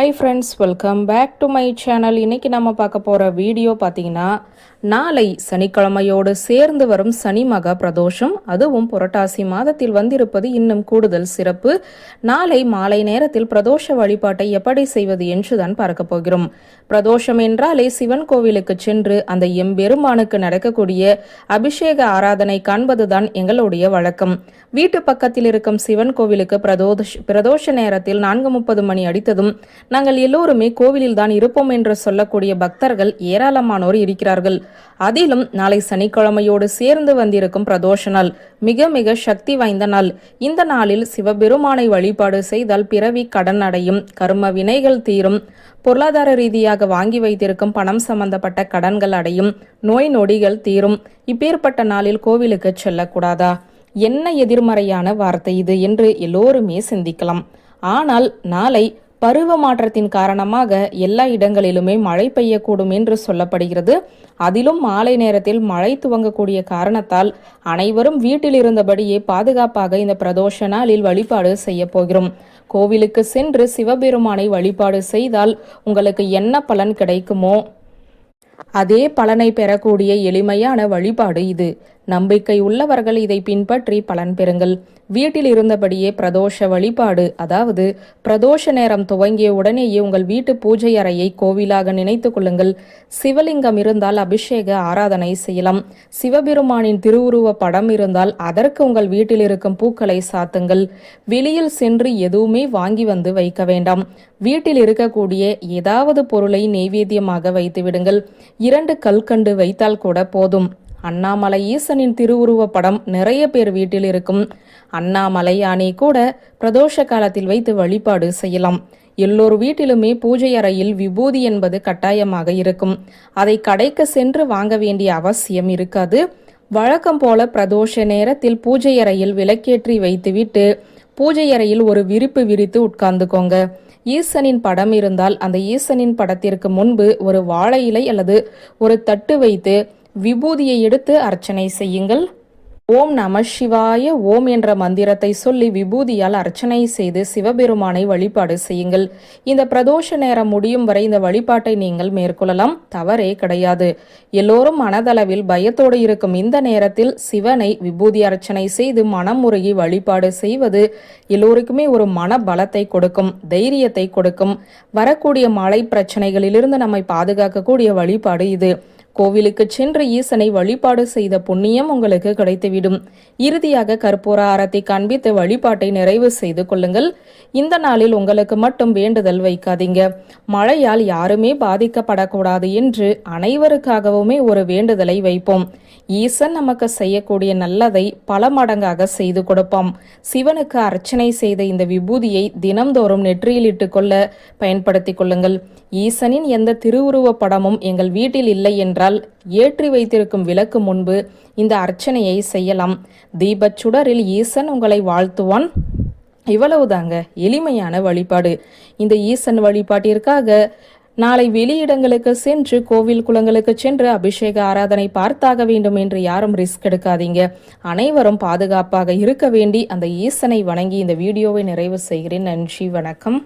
Hi friends welcome back to my channel இன்னைக்கு நம்ம பார்க்க போகிற வீடியோ பார்த்தீங்கன்னா நாளை சனிக்கிழமையோடு சேர்ந்து வரும் சனி மக பிரதோஷம். அதுவும் புரட்டாசி மாதத்தில் வந்திருப்பது இன்னும் கூடுதல் சிறப்பு. நாளை மாலை நேரத்தில் பிரதோஷ வழிபாட்டை எப்படி செய்வது என்றுதான் பார்க்க போகிறோம். பிரதோஷம் என்றாலே சிவன் கோவிலுக்கு சென்று அந்த எம்பெருமானுக்கு நடக்கக்கூடிய அபிஷேக ஆராதனை காண்பதுதான் எங்களுடைய வழக்கம். வீட்டு பக்கத்தில் இருக்கும் சிவன் கோவிலுக்கு பிரதோஷ பிரதோஷ நேரத்தில் நான்கு முப்பது மணி அடித்ததும் நாங்கள் எல்லோருமே கோவிலில் தான் இருப்போம் என்று சொல்லக்கூடிய பக்தர்கள் ஏராளமானோர் இருக்கிறார்கள். அதிலும் நாளை சனிக்கிழமையோடு சேர்ந்து வந்திருக்கும் பிரதோஷ நாள் மிக மிக சக்தி வாய்ந்த நாள். இந்த நாளில் சிவபெருமானை வழிபாடு செய்தால் பிறவி கடன் அடையும் கர்ம வினைகள் தீரும். பொருளாதார ரீதியாக வாங்கி வைத்திருக்கும் பணம் சம்பந்தப்பட்ட கடன்கள் அடையும் நோய் நொடிகள் தீரும். இப்பேற்பட்ட நாளில் கோவிலுக்கு செல்லக்கூடாதா? என்ன எதிர்மறையான வார்த்தை இது என்று எல்லோருமே சிந்திக்கலாம். ஆனால் நாளை பருவ மாற்றத்தின் காரணமாக எல்லா இடங்களிலுமே மழை பெய்யக்கூடும் என்று சொல்லப்படுகிறது. அதிலும் மாலை நேரத்தில் மழை துவங்கக்கூடிய காரணத்தால் அனைவரும் வீட்டில் இருந்தபடியே பாதுகாப்பாக இந்த பிரதோஷ நாளில் வழிபாடு செய்ய போகிறோம். கோவிலுக்கு சென்று சிவபெருமானை வழிபாடு செய்தால் உங்களுக்கு என்ன பலன் கிடைக்குமோ? அதே பலனை பெறக்கூடிய எளிமையான வழிபாடு இது. நம்பிக்கை உள்ளவர்கள் இதை பின்பற்றி பலன் பெறுங்கள். வீட்டில் இருந்தபடியே பிரதோஷ வழிபாடு அதாவது பிரதோஷ நேரம் துவங்கிய உடனேயே உங்கள் வீட்டு பூஜை அறையை கோவிலாக நினைத்து கொள்ளுங்கள். சிவலிங்கம் இருந்தால் அபிஷேக ஆராதனை செய்யலாம். சிவபெருமானின் திருவுருவ படம் இருந்தால் அதற்கு உங்கள் வீட்டில் இருக்கும் பூக்களை சாத்துங்கள். வெளியில் சென்று எதுவுமே வாங்கி வந்து வைக்க வேண்டாம். வீட்டில் இருக்கக்கூடிய ஏதாவது பொருளை நெய்வேத்தியமாக வைத்து விடுங்கள் இரண்டு கல்கண்டு வைத்தால் கூட போதும். அண்ணாமலை ஈசனின் திருவுருவ படம் நிறைய பேர் வீட்டில் இருக்கும். அண்ணாமலை யானை கூட பிரதோஷ காலத்தில் வைத்து வழிபாடு செய்யலாம். எல்லோர் வீட்டிலுமே பூஜை அறையில் விபூதி என்பது கட்டாயமாக இருக்கும். அதை கடைக்கு சென்று வாங்க வேண்டிய அவசியம் இருக்காது. வழக்கம் போல பிரதோஷ நேரத்தில் பூஜை அறையில் விளக்கேற்றி வைத்துவிட்டு பூஜை அறையில் ஒரு விரிப்பு விரித்து உட்கார்ந்துக்கோங்க. ஈசனின் படம் இருந்தால் அந்த ஈசனின் படத்திற்கு முன்பு ஒரு வாழை இலை அல்லது ஒரு தட்டு வைத்து விபூதியை எடுத்து அர்ச்சனை செய்யுங்கள். ஓம் நம சிவாய ஓம் என்ற மந்திரத்தை சொல்லி விபூதியால் அர்ச்சனை செய்து சிவபெருமானை வழிபாடு செய்யுங்கள். இந்த பிரதோஷ நேரம் முடியும் வரை இந்த வழிபாட்டை நீங்கள் மேற்கொள்ளலாம். தவறே கிடையாது. எல்லோரும் மனதளவில் பயத்தோடு இருக்கும் இந்த நேரத்தில் சிவனை விபூதி அர்ச்சனை செய்து மனம் உருகி வழிபாடு செய்வது எல்லோருக்குமே ஒரு மன பலத்தை கொடுக்கும் தைரியத்தை கொடுக்கும். வரக்கூடிய மழை பிரச்சனைகளிலிருந்து நம்மை பாதுகாக்கக்கூடிய வழிபாடு இது. கோவிலுக்கு சென்று ஈசனை வழிபாடு செய்த புண்ணியம் உங்களுக்கு கிடைத்துவிடும். இறுதியாக கற்பூர ஆரத்தை காண்பித்து வழிபாட்டை நிறைவு செய்து கொள்ளுங்கள். இந்த நாளில் உங்களுக்கு மட்டும் வேண்டுதல் வைக்காதீங்க. மழையால் யாருமே பாதிக்கப்படக்கூடாது என்று அனைவருக்காகவுமே ஒரு வேண்டுதலை வைப்போம். ஈசன் நமக்கு செய்யக்கூடிய நல்லதை பல மடங்காக செய்து கொடுப்போம். சிவனுக்கு அர்ச்சனை செய்த இந்த விபூதியை தினம்தோறும் நெற்றியில் இட்டுக்கொள்ள பயன்படுத்திக் கொள்ளுங்கள். ஈசனின் எந்த திருவுருவ படமும் எங்கள் வீட்டில் இல்லை என்றால் ஏற்றி வைத்திருக்கும் விளக்கு முன்பு இந்த அர்ச்சனையை செய்யலாம். தீபச்சுடரில் ஈசன் உங்களை வாழ்த்துவான். இவ்வளவுதாங்க எளிமையான வழிபாடு. இந்த ஈசன் வழிபாட்டிற்காக நாளை வெளியிடங்களுக்கு சென்று கோவில் குளங்களுக்கு சென்று அபிஷேக ஆராதனை பார்த்தாக வேண்டும் என்று யாரும் ரிஸ்க் எடுக்காதீங்க. அனைவரும் பாதுகாப்பாக இருக்க வேண்டி அந்த ஈசனை வணங்கி இந்த வீடியோவை நிறைவு செய்கிறேன். நன்றி வணக்கம்.